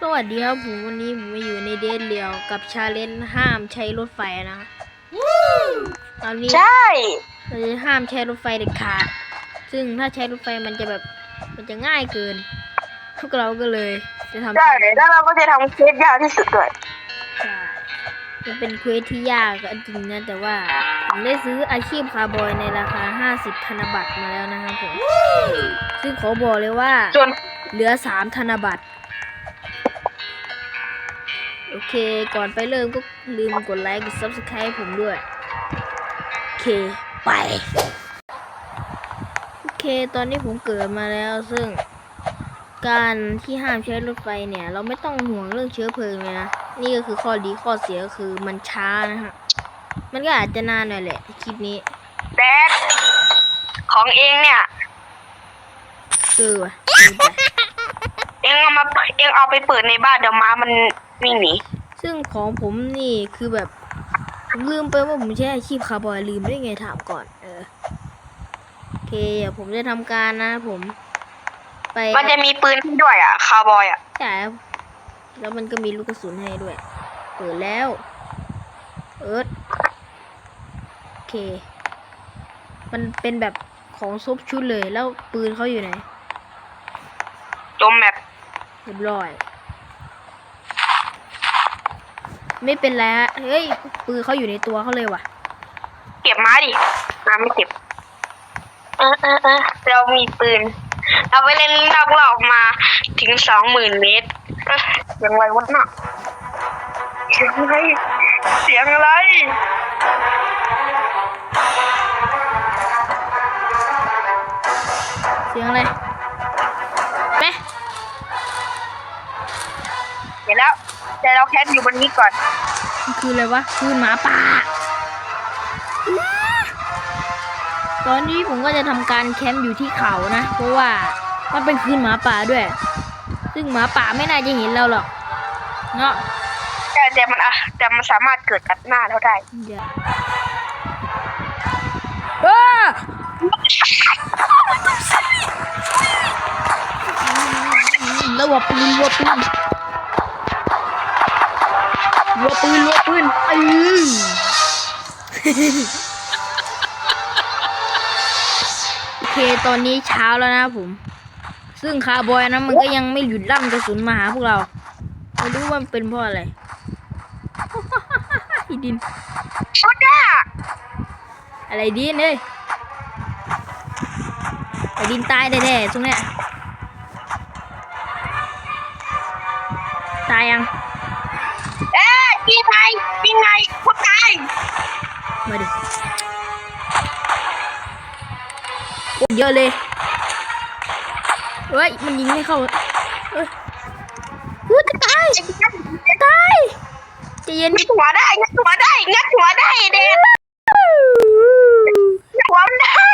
สวัสดีครับผมวันนี้ผมมาอยู่ในเดทเรียวกับชาเลนจ์ห้ามใช้รถไฟนะครับตอนนี้ใช่เราจะห้ามใช้รถไฟเด็ดขาด ซึ่งถ้าใช้รถไฟมันจะแบบมันจะง่ายเกิน พวกเราก็เลยจะทำใช่แล้วเราก็จะทำเคสยากที่สุดด้วยใช่มันเป็นเควสที่ยากก็จริงนะแต่ว่าผมได้ซื้ออาชีพคาร์บอยในราคา 50 ธนบัตรมาแล้วนะครับผมซึ่งขอบอกเลยว่าส่วนเหลือสามธนบัตร โอเค ก่อนไปเริ่มก็ลืมกดไลค์กด subscribe ให้ผมด้วย โอเค ไป โอเค ตอนนี้ผมเกิดมาแล้วซึ่ง การที่ห้ามใช้รถไฟเนี่ย เราไม่ต้องห่วงเรื่องเชื้อเพลิงเลยนะ นี่ก็คือข้อดีข้อเสียก็คือมันช้านะฮะ มันก็อาจจะนานหน่อยแหละคลิปนี้แดดของเองเนี่ยเออว่ะลืมไปเองเอามาเองเอาไปเปิดในบ้านเดี๋ยวม้ามัน วิ่งหนีซึ่งของผมนี่คือแบบผมลืมไปว่าผมใช้อาชีพคาร์บอยลืมได้ไงถามก่อน เออโอเคเดี๋ยวผมจะทำการนะ ผม ไปมันจะมีปืนให้ด้วยอะ คาร์บอยอะใช่ครับแล้วมันก็มีลูกกระสุนให้ด้วย เปิดแล้ว เอิร์ธโอเค มันเป็นแบบของซุปชุดเลยแล้วปืนเขาอยู่ไหนจมแบบเรียบร้อย ไม่เป็นไรฮะเฮ้ย ปืนเขาอยู่ในตัวเขาเลยว่ะ เก็บม้าดิม้าไม่เก็บ เออเออเออเรามีปืน เราไปเล่นนอกรอบมาถึงสองหมื่นเมตรเอ๊ะเสียงอะไรวะน่ะเสียงอะไรเสียงอะไร เสียงอะไรไป เดี๋ยวแล้ว แต่เราแคสอยู่บนนี้ก่อน มันคืออะไรวะคือหมาป่าอื้อตอนนี้ผมก็จะทำการแคมป์อยู่ที่เขานะ เพราะว่ามันเป็นคืนหมาป่าด้วย ซึ่งหมาป่าไม่น่าจะเห็นเราหรอกเนาะ แต่แต่มันอะแต่มันสามารถเกิดตัดหน้าเราได้เดี๋ยวเออแล้ววัวปืนวัวปืน วัวปืนวัวปืนเออโอเคตอนนี้เช้าแล้วนะผม ซึ่งคาร์บอยนะมันก็ยังไม่หยุดลั่นกระสุนมาหาพวกเราไม่รู้ว่ามันเป็นเพราะอะไรอีดินโอ้จ้าอะไรดินเอ้ยไอ้ดินตายแน่ๆตรงเนี้ยตายยัง มาดิโอ้เยอะเลยเฮ้ยมันยิงไม่เข้าเฮ้ยกูจะตายตายใจะเย็นงัดหัวได้งัดหัวได้งัดหัวได้เด็กงัดหัวมันได้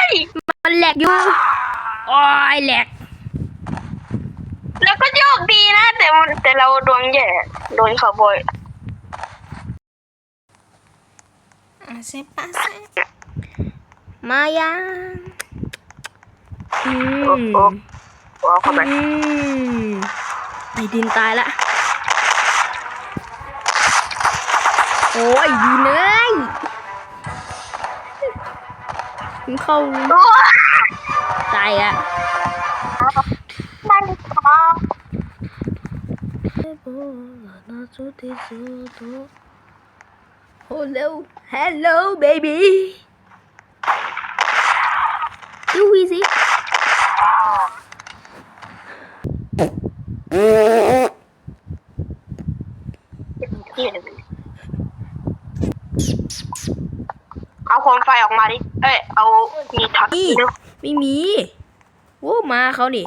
มันแหลกอยู่โอ้ยแหลกแล้วก็โยกดีนะ แต่มันแต่เราดวงแย่โดนเขาบ่ อยเซปาเซมายังอืโอ้มโหหัวเข้าไปอืมไอ้ดินตายละ โอ้ยดีเลยมึงเข้าโอ้ยตายอะมันขอ Hello, hello, baby. You easy. เอาโคมไฟออกมาดิ เอ้ย เอา มีท็อตนี่ดูไม่มีโอ้มาเขาดิ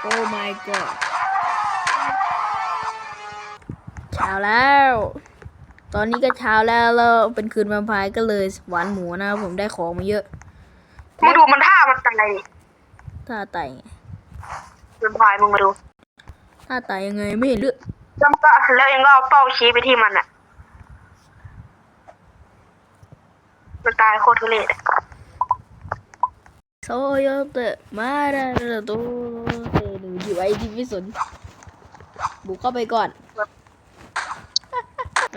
โอ้ my god เช้าแล้ว ตอนนี้ก็เช้าแล้วแล้วเป็นคืนวันพายก็เลยหวานหมูนะครับผมได้ของมาเยอะมึงดูมันท่ามันตายท่าไต่ไงมันพายมึงมาดูท่าไต่ยังไงไม่เห็นเลือดแล้วมันก็แล้วเองก็เอาเป้าชี้ไปที่มันอะมันตายโคตรทุเรศอะโยเตะมาดาโตเตหนูอยู่ไอ้ที่ไม่สนบุกเข้าไปก่อน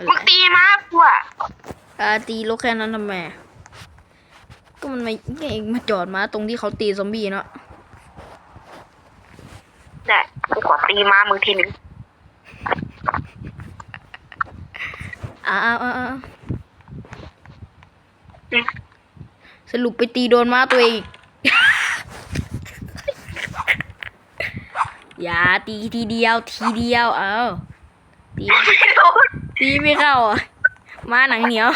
มึงตีมากูอะอาตีรถแค่นั้นทำไมก็มันไม่ไงมาจอดมาตรงที่เขาตีซอมบี้เนาะแต่กูขอตีมามึงทีหนึ่งอ้าวอ้าวอ้าวสรุปไปตีโดนม้าตัวเองอีกอย่าตีทีเดียวทีเดียวเอาตีไม่โดน ตีไม่เข้าอะม้าหนังเหนียว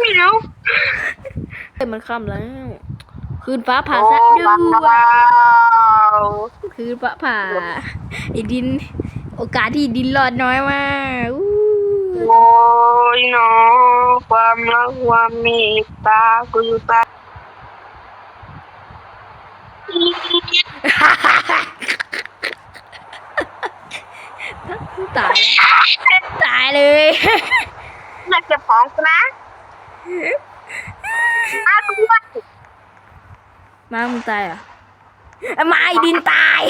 ไม่รู้เฮ้ยมันค่ำแล้ว คืนฟ้าผ่าซะด้ว้าววยคืนฟ้าผ่าไอ้ดิน โอกาสที่ดินรอดน้อยมากอู้โอ้ยเน้อความรักความเมตตากูอยู่ใต้ ตายแล้วตายเลยอยากเก็บของกูนะมากูด้วยมามึงตายเหรอะมาไอ้ดินตาย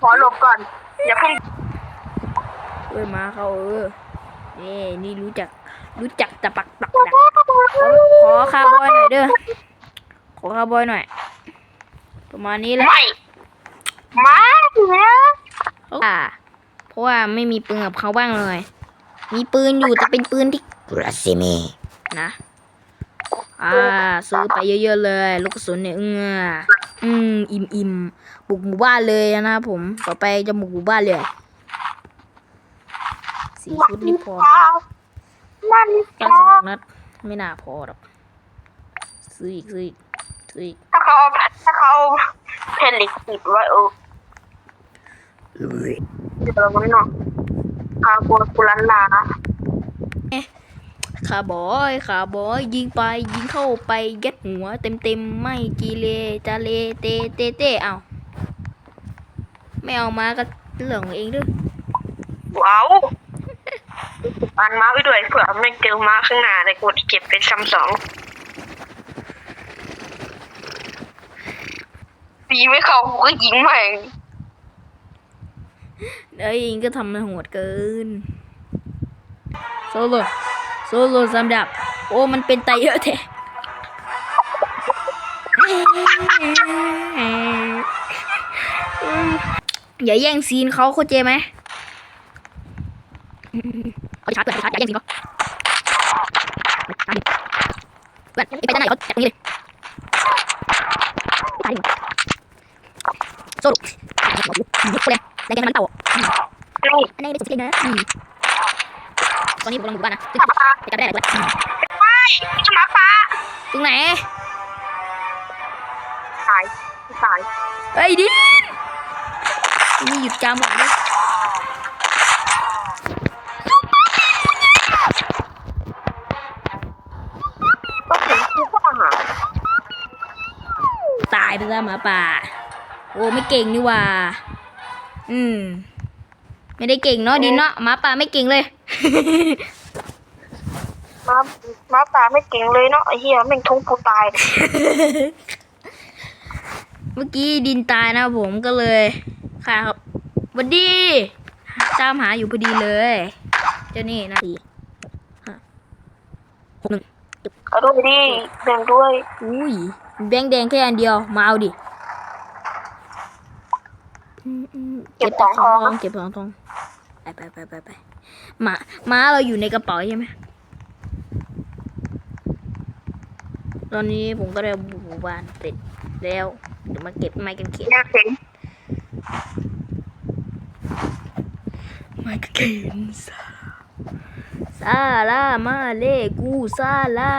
ขอหลบก่อน อย่าเพิ่งเอ้ยมาเขาเออนี่นี่รู้จัก รู้จักตะปักตักดักขอขอคาร์บอยหน่อยเด้อขอคาร์บอยหน่อย ประมาณนี้แหละไม่มาเนี่ย อ่า เพราะว่าไม่มีปืนกับเขาบ้างเลย มีปืนอยู่แต่เป็นปืนที่ Grasimi. นะ อ่า ซื้อไปเยอะๆเลย ลูกกระสุนเนี่ยเอออืมอิ่มอิ่มบุกหมู่บ้านเลยนะครับผม ต่อไปจะบุกหมู่บ้านเลยสี่ชุดนี่พอนั่นเก้าสิบนัดไม่น่าพอหรอกซื้ออีกซื้ออีกซื้ออีกถ้าเขาถ้าเขาเพนลิกติดไว้เออ เดี๋ยวมันเนาะคาบัวกุลันลาขาบอยขาบอยยิงไปยิงเข้าไปยัดหัวเต็มเต็มๆไม่จีเลจาเลเตเตเตเอาไม่เอามาก็เรื่องของเองด้วยว้าวอันมาไว้ด้วยเผื่อไม่เจอมาข้างหน้าเลยกูจะเก็บเป็นซัมสองปีไม่เข้ากูก็ยิงใหม่ เอ้ยเองก็ทำมันโหดเกินโซโลโซโลสำดับ โอ้มันเป็นไตเยอะแท้อย่าแย่งซีนเขาเข้าใจไหมเอาชาร์จเปิดชาร์จอย่าแย่งซีนเขาเพื่อนไปด้านไหนเขาจับตรงนี้เลยตายดิโซโลยุบเลยแรงๆมันเต่า อันนี้เป็นสุดเลยนะอืมตอนนี้ผมกำลังอยู่บ้านนะซึ่งปลาจะได้อะไรด้วยไม่ชนะปลาตรงไหนตายตายเฮ้ยดินนี่หยุดจามหมดเลยตายไปซะหมาป่า โอ้ไม่เก่งนี่ว่า อืม ไม่ได้เก่งเนาะดินเนาะหมาป่าไม่เก่งเลย มามาตาไม่เก่งเลยเนาะไอ้เหี้ยแม่งทุ่งกูตายเลยเมื่อกี้ดินตายนะผมก็เลย ค่ะครับหวันดีตามหาอยู่พอดีเลย เจ้านี่นะสี่ห้าหกหนึ่งเอาด้วยดิแบ่งด้วย อุ้ยแบงค์แดงแค่อันเดียว มาเอาดิอืมอืม เก็บของทอง เก็บของทองไปไปไปไปไปม้าม้าเราอยู่ในกระเป๋าใช่ไหมตอนนี้ผมก็ได้บุกหมู่บ้านเสร็จแล้วเดี๋ยวมาเก็บไม้กันเขียนอยากเห็นไม้กันเขียนซาซาลามาเลกูซาลา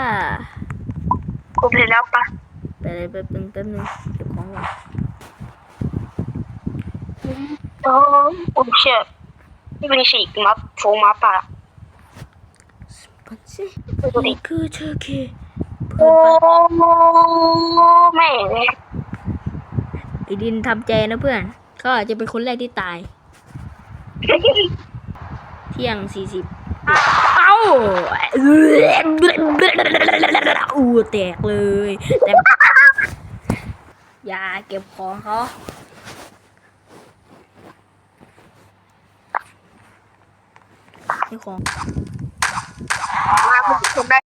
กูเห็นแล้วปะไปเลยแป๊บนึงแป๊บนึงเก็บของก่อนโอ้โอ้เชี่ยนี่เป็นฉีกมาโฟมาป่าปันสิดูดินี่คือเชอร์เคเพื่โอ้อนปะแม่เลยไอ้ดินทำใจนะเพื่อนเขาอาจจะเป็นคนแรกที่ตาย เที่ยงสี่สิบทเอ้าอู้แตกเลยแต่อย่าเก็บของเขา นี่ของมาคุณผู้ชมได้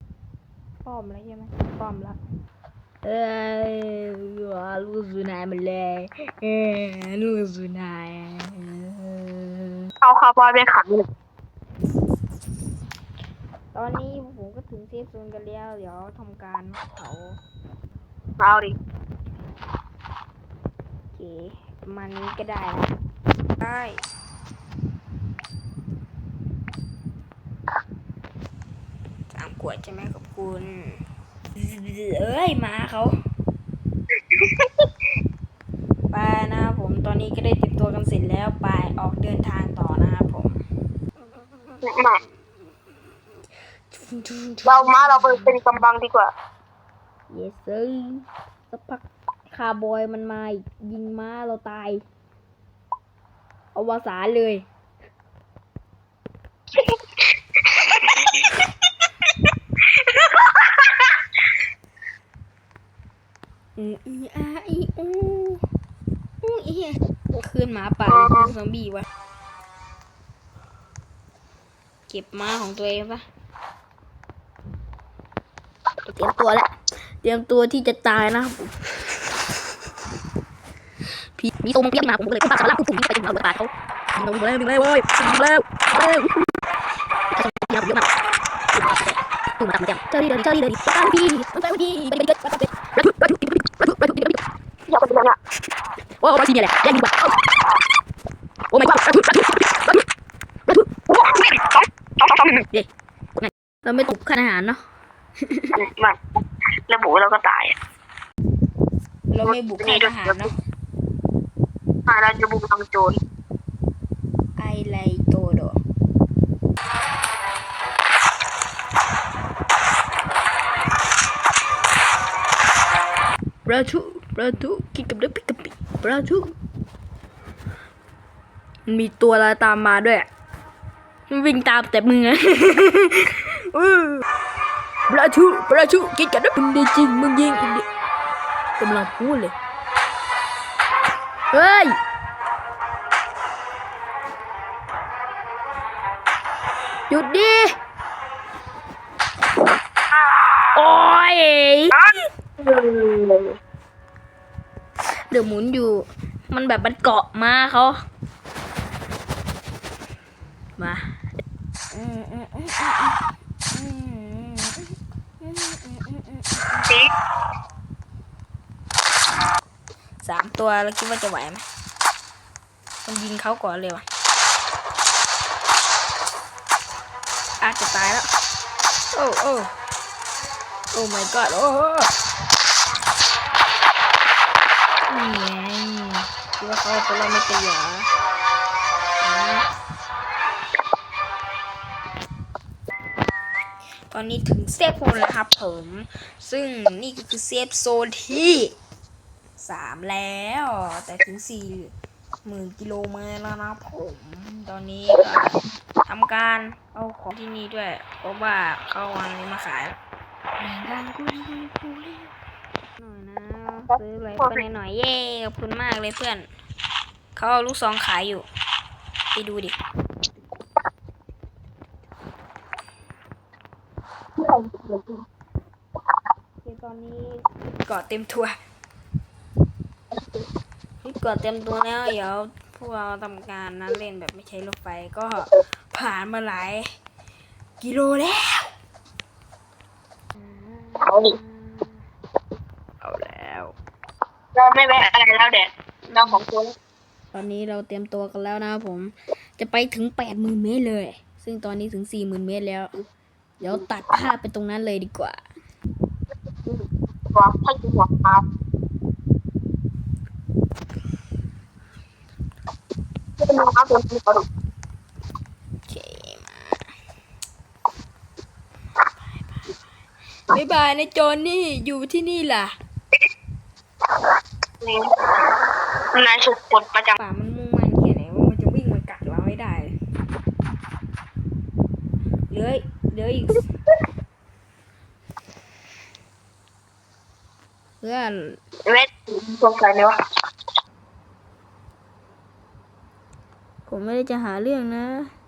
ป้อมแล้วใช่ไหมป้อมแล้วเอ้ยลูกสุนายมันเลยเอ้ยลูกสุนายเอาคาร์บอยไปขังหนึ่งตอนนี้ผมก็ถึงเซฟโซนกันแล้ว เดี๋ยวทำการเผาเอาดิโอเคประมาณนี้ก็ได้นะได้ สามขวดใช่ไหมขอบคุณเอ้ยหมาเขาไปนะครับผมตอนนี้ก็ได้เตรียมตัวกันเสร็จแล้วไปออกเดินทางต่อนะครับผมมาเรามาเราไปเป็นกำบังดีกว่า เยสเซอร์สักพักคาร์บอยมันมาอีกยิงม้าเราตายเอาวสานเลย อูอีอาอีอูอูอ.ขึ้นหมาป่าคืนซอมบี้วะเก็บมาของตัวเองปะเตรียมตัวแล้วเตรียมตัวที่จะตายนะพี่มีตรงเพียนมาผมเลยปากสลับผมไปถึงเขาเลยปากเขาเราเลยเลยเว้ยเลยเลยเยอะมากตุ่มตามเต็มเจ้าดีเดินเจ้าดีเดินตามพี่ตามพี่ไปไปไปไป อยากเป็นยังไงโอ้ยทีนี่แหละแยังดีกว่าโอ้ my god ระทุระทุระทุระทุสองสองสองหนึ่งเราไม่ตกขนาดเนาะไมาระบุเราก็ตายเราไม่บุกค่ายทหารเนาะอาเราจะบุกทำโจรไอไลโตโดปลาทู ปลาทูกินกับเด็กปิกกับปิปลาทูมีตัวอะไรตามมาด้วยวิ่งตามแต่มึงอะอื้อปลาทูปลาทูกินกับเด็กเป็นดีจริงมึงยิงอีกดิกำลังพูดเลยเฮ้ยหยุดดิโอ้ย เดี๋ยวหมุนอยู่ มันแบบมันเกาะมาเขามาสามตัวแล้วคิดว่าจะไหวไหมมันยิงเขาก่อนเลยวะอาจจะตายแล้ว โอ้โอ้โอ้ my god โอ้ นี่ไงคิดว่าเขาเอาตัวเราไม่เป็นเหรอตอนนี้ถึงเซฟโซนแล้วครับผม ซึ่งนี่ก็คือเซฟโซนที่สามแล้ว แต่ถึงสี่หมื่นกิโลเมตรแล้วนะผม ตอนนี้ก็ทำการเอาของที่นี่ด้วย เพราะว่าเขาเอาอันนี้มาขายแบ่งกันกูดีกูเล่หน่อยนะ ซื้ออะไรไปหน่อยๆเย้ขอบคุณมากเลยเพื่อน เขาเอาลูกซองขายอยู่ ไปดูดิตอนนี้กาะเต็มตัวนี่เกาะเต็มตัวแล้วเดี๋ยวพวกเราทำการนั้นเล่นแบบไม่ใช้รถไฟก็ผ่านมาหลาย กิโลแล้วเอาดิ เอาแล้ว เราไม่แบกอะไรแล้วเด็ดเราของตัวตอนนี้เราเตรียมตัวกันแล้วนะครับผม จะไปถึงแปดหมื่นเมตรเลย ซึ่งตอนนี้ถึงสี่หมื่นเมตรแล้ว เดี๋ยวตัดภาพไปตรงนั้นเลยดีกว่าหัวให้หัวเท้าเป็นน้ำเป็นตัวโอเคมาบายบายนะโจนนี่อยู่ที่นี่ล่ะ นี่นายสุดปลดประจป่ามันมุ่งมันแค่ไหนว่ามันจะวิ่งมากัดเราให้ได้เหลือลือเหลืออีกเพื่อนเวทสงสัยไหมวะผมไม่ได้จะหาเรื่องนะเอ๊ะ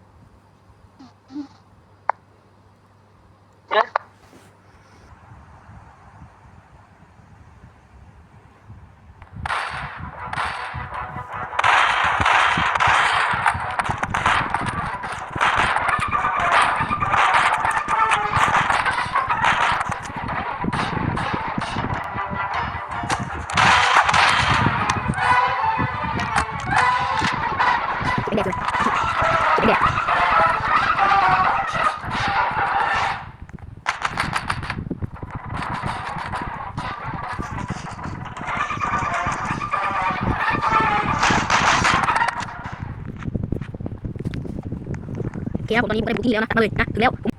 โอเคครับผมตอนนี้ผมได้บุกที่แล้วนะมาเลยนะถึงแล้วผม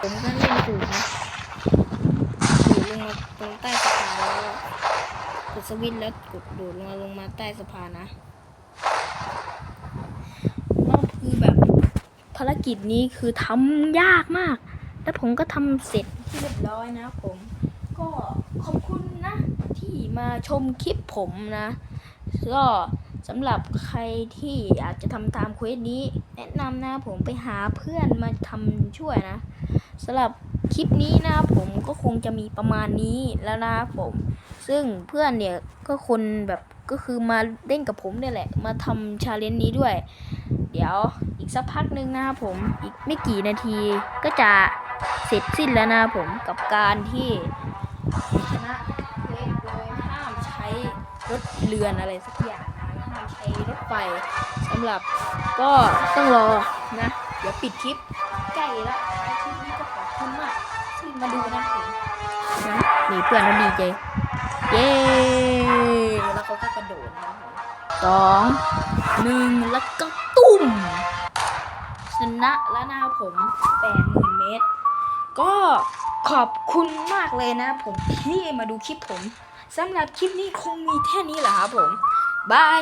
ผมก็เล่นถูกนะถูกลงมาตรงใต้สะพานแล้ว กดสวิตช์แล้วกดโดดลงมาลงมาใต้สะพานนะก็คือแบบภารกิจนี้คือทำยากมาก แล้วผมก็ทำเสร็จที่เรียบร้อยนะผม ก็ขอบคุณนะ ที่มาชมคลิปผมนะ ก็สำหรับใครที่อยากจะทำตามเควสนี้ แนะนำนะผมไปหาเพื่อนมาทำช่วยนะสำหรับคลิปนี้นะผมก็คงจะมีประมาณนี้แล้วนะผม ซึ่งเพื่อนเนี่ยก็คนแบบก็คือมาเล่นกับผมเนี่ยแหละ มาทำชาเลนจ์นี้ด้วย เดี๋ยวอีกสักพักหนึ่งนะครับผม อีกไม่กี่นาทีก็จะเสร็จสิ้นแล้วนะผมกับการที่ชนะเควสโดยห้ามใช้รถเรือนอะไรสักอย่างนะห้ามใช้รถไฟสำหรับก็ต้องรอนะ เดี๋ยวปิดคลิปใกล้ล้วคลิปนี้ก็ขอบคุณมากที่มาดูนะผมนะนี่เพื่อนเขาดีใจ เย้ แล้วเขาก็กระโดดนะครับผมสองหนึ่งแล้วก็ตุ้มชนะแล้วนะครับผมแปดหมื่นเมตร ก็ขอบคุณมากเลยนะผมที่มาดูคลิปผมสำหรับคลิปนี้คงมีแค่นี้แหละครับผม บาย